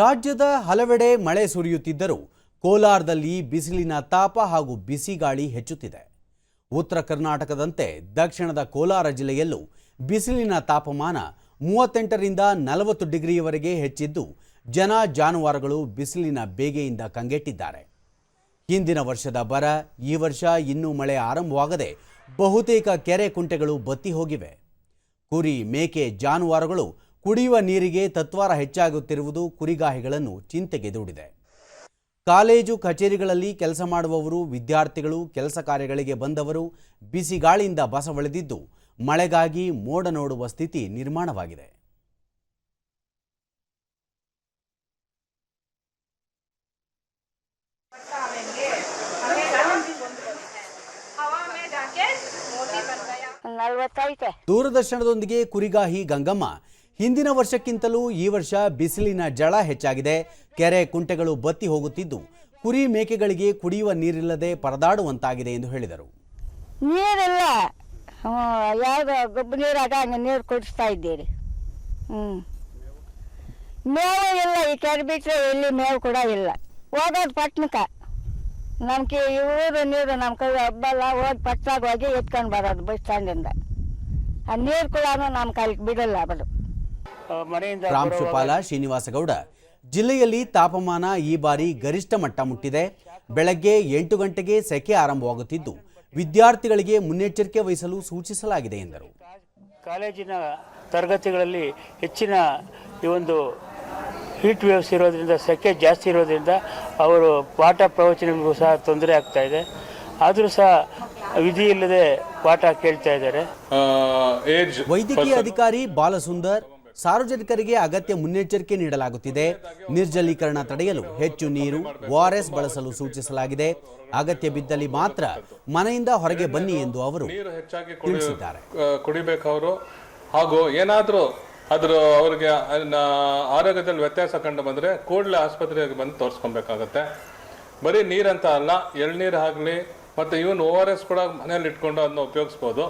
ರಾಜ್ಯದ ಹಲವೆಡೆ ಮಳೆ ಸುರಿಯುತ್ತಿದ್ದರೂ ಕೋಲಾರದಲ್ಲಿ ಬಿಸಿಲಿನ ತಾಪ ಹಾಗೂ ಬಿಸಿಗಾಳಿ ಹೆಚ್ಚುತ್ತಿದೆ. ಉತ್ತರ ಕರ್ನಾಟಕದಂತೆ ದಕ್ಷಿಣದ ಕೋಲಾರ ಜಿಲ್ಲೆಯಲ್ಲೂ ಬಿಸಿಲಿನ ತಾಪಮಾನ ಮೂವತ್ತೆಂಟರಿಂದ ನಲವತ್ತು ಡಿಗ್ರಿಯವರೆಗೆ ಹೆಚ್ಚಿದ್ದು, ಜನ ಜಾನುವಾರುಗಳು ಬಿಸಿಲಿನ ಬೇಗೆಯಿಂದ ಕಂಗೆಟ್ಟಿದ್ದಾರೆ. ಹಿಂದಿನ ವರ್ಷದ ಬರ, ಈ ವರ್ಷ ಇನ್ನೂ ಮಳೆ ಆರಂಭವಾಗದೆ ಬಹುತೇಕ ಕೆರೆ ಕುಂಟೆಗಳು ಬತ್ತಿ ಹೋಗಿವೆ. ಕುರಿ, ಮೇಕೆ, ಜಾನುವಾರುಗಳು ಕುಡಿಯುವ ನೀರಿಗೆ ತತ್ವಾರ ಹೆಚ್ಚಾಗುತ್ತಿರುವುದು ಕುರಿಗಾಹಿಗಳನ್ನು ಚಿಂತೆಗೆ ದೂಡಿದೆ. ಕಾಲೇಜು ಕಚೇರಿಗಳಲ್ಲಿ ಕೆಲಸ ಮಾಡುವವರು ವಿದ್ಯಾರ್ಥಿಗಳು ಕೆಲಸ ಕಾರ್ಯಗಳಿಗೆ ಬಂದವರು ಬಿಸಿಗಾಳಿಯಿಂದ ಬಸವಳಿದಿದ್ದು ಮಳೆಗಾಗಿ ಮೋಡ ನೋಡುವ ಸ್ಥಿತಿ ನಿರ್ಮಾಣವಾಗಿದೆ. ದೂರದರ್ಶನದೊಂದಿಗೆ ಕುರಿಗಾಹಿ ಗಂಗಮ್ಮ ಹಿಂದಿನ ವರ್ಷಕ್ಕಿಂತಲೂ ಈ ವರ್ಷ ಬಿಸಿಲಿನ ಜಳ ಹೆಚ್ಚಾಗಿದೆ. ಕೆರೆ ಕುಂಟೆಗಳು ಬತ್ತಿ ಹೋಗುತ್ತಿದ್ದು, ಕುರಿ ಮೇಕೆಗಳಿಗೆ ಕುಡಿಯುವ ನೀರಿಲ್ಲದೆ ಪರದಾಡುವಂತಾಗಿದೆ ಎಂದು ಹೇಳಿದರು. ನೀರಿಲ್ಲ. ಯಾವ್ದು ಗೊಬ್ಬರ ನೀರಾಗ ಹಂಗೆ ನೀರು ಕುಡಿಸ್ತಾ ಇದ್ದೀರಿ. ಹ್ಞೂ ಮೇವು ಇಲ್ಲ, ಈ ಕೆರೆ ಬಿಟ್ಟರೆ ಇಲ್ಲಿ ಮೇವು ಕೂಡ ಇಲ್ಲ. ಹೋಗೋದು ಪಟ್ನಕ್ಕೆ. ನಮ್ಗೆ ಇವರು ನೀರು ನಮ್ಮ ಕೈ ಹಬ್ಬಲ್ಲ ಹೋಗಿ ಪಟ್ನಾಗ ಹೋಗಿ ಎತ್ಕೊಂಡು ಬರೋದು ಬಸ್ ಸ್ಟ್ಯಾಂಡಿಂದ. ಆ ನೀರು ಕೂಡ ನಮ್ಮ ಕಾಲಿಗೆ ಬಿಡಲ್ಲ ಅವರು ಪ್ರಾಂಶುಪಾಲ ಶ್ರೀನಿವಾಸಗೌಡ. ಜಿಲ್ಲೆಯಲ್ಲಿ ತಾಪಮಾನ ಈ ಬಾರಿ ಗರಿಷ್ಠ ಮಟ್ಟ ಮುಟ್ಟಿದೆ. ಬೆಳಗ್ಗೆ ಎಂಟು ಗಂಟೆಗೆ ಸೆಕೆ ಆರಂಭವಾಗುತ್ತಿದ್ದು. ವಿದ್ಯಾರ್ಥಿಗಳಿಗೆ ಮುನ್ನೆಚ್ಚರಿಕೆ ವಹಿಸಲು ಸೂಚಿಸಲಾಗಿದೆ ಎಂದರು. ಕಾಲೇಜಿನ ತರಗತಿಗಳಲ್ಲಿ ಹೆಚ್ಚಿನ ಈ ಒಂದು ಹೀಟ್ ವೇವ್ಸ್ ಇರೋದ್ರಿಂದ ಸೆಕೆ ಜಾಸ್ತಿ ಇರೋದ್ರಿಂದ ಅವರು ಪಾಠ ಪ್ರವಚನಗೂ ಸಹ ತೊಂದರೆ ಆಗ್ತಾ ಇದೆ. ಆದರೂ ಸಹ ವಿಧಿ ಇಲ್ಲದೆ ಪಾಠ ಕೇಳ್ತಾ ಇದ್ದಾರೆ. ವೈದ್ಯಕೀಯ ಅಧಿಕಾರಿ ಬಾಲಸುಂದರ್ ಸಾರ್ವಜನಿಕರಿಗೆ ಅಗತ್ಯ ಮುನ್ನೆಚ್ಚರಿಕೆ ನೀಡಲಾಗುತ್ತಿದೆ. ನಿರ್ಜಲೀಕರಣ ತಡೆಯಲು ಹೆಚ್ಚು ನೀರು ಓಆರ್ಎಸ್ ಬಳಸಲು ಸೂಚಿಸಲಾಗಿದೆ. ಅಗತ್ಯ ಬಿದ್ದಲ್ಲಿ ಮಾತ್ರ ಮನೆಯಿಂದ ಹೊರಗೆ ಬನ್ನಿ ಎಂದು ಅವರು ತಿಳಿಸಿದ್ದಾರೆ. ಕುಡಿಬೇಕವರು. ಹಾಗೂ ಏನಾದರೂ ಅದ್ರ ಅವ್ರಿಗೆ ಆರೋಗ್ಯದಲ್ಲಿ ವ್ಯತ್ಯಾಸ ಕಂಡು ಬಂದರೆ ಕೂಡಲೇ ಆಸ್ಪತ್ರೆಗೆ ಬಂದು ತೋರಿಸ್ಕೊಬೇಕಾಗತ್ತೆ. ಬರೀ ನೀರಂತ ಅಲ್ಲ ಎಳ್ನೀರು ಆಗಲಿ ಮತ್ತು ಇವನ್ ಓ ಆರ್ ಎಸ್ ಕೂಡ ಮನೇಲಿ ಇಟ್ಕೊಂಡು ಅದನ್ನ ಉಪಯೋಗಿಸ್ಬೋದು.